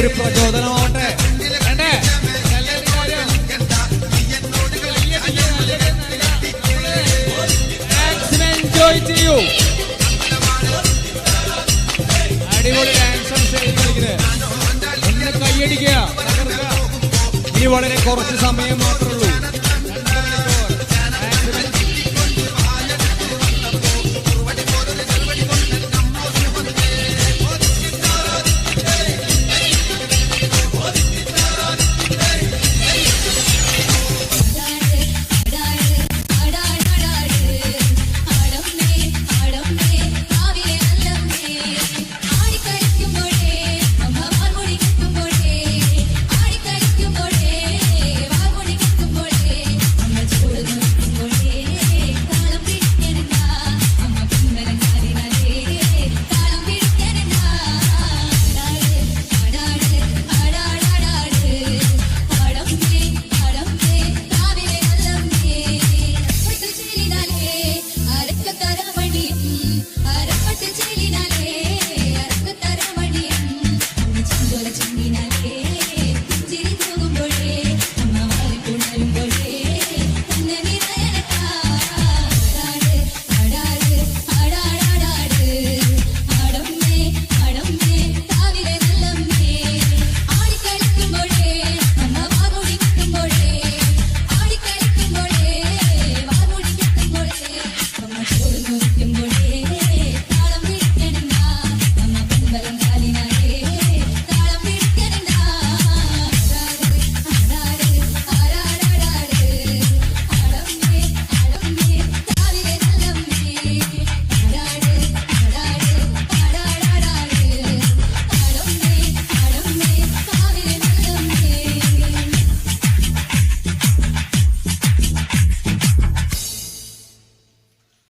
ഒരു പ്രചോദനമാവട്ടെ വേണ്ടേ? എൻജോയ് ചെയ്യൂ. അടിപൊളി ഡാൻസ് സ്റ്റേജിൽ കളിക്കുന്നത്. ഒന്ന് കൈയടിക്കുക. ഇനി വളരെ കുറച്ച് സമയം മാത്രമേ ഉള്ളൂ.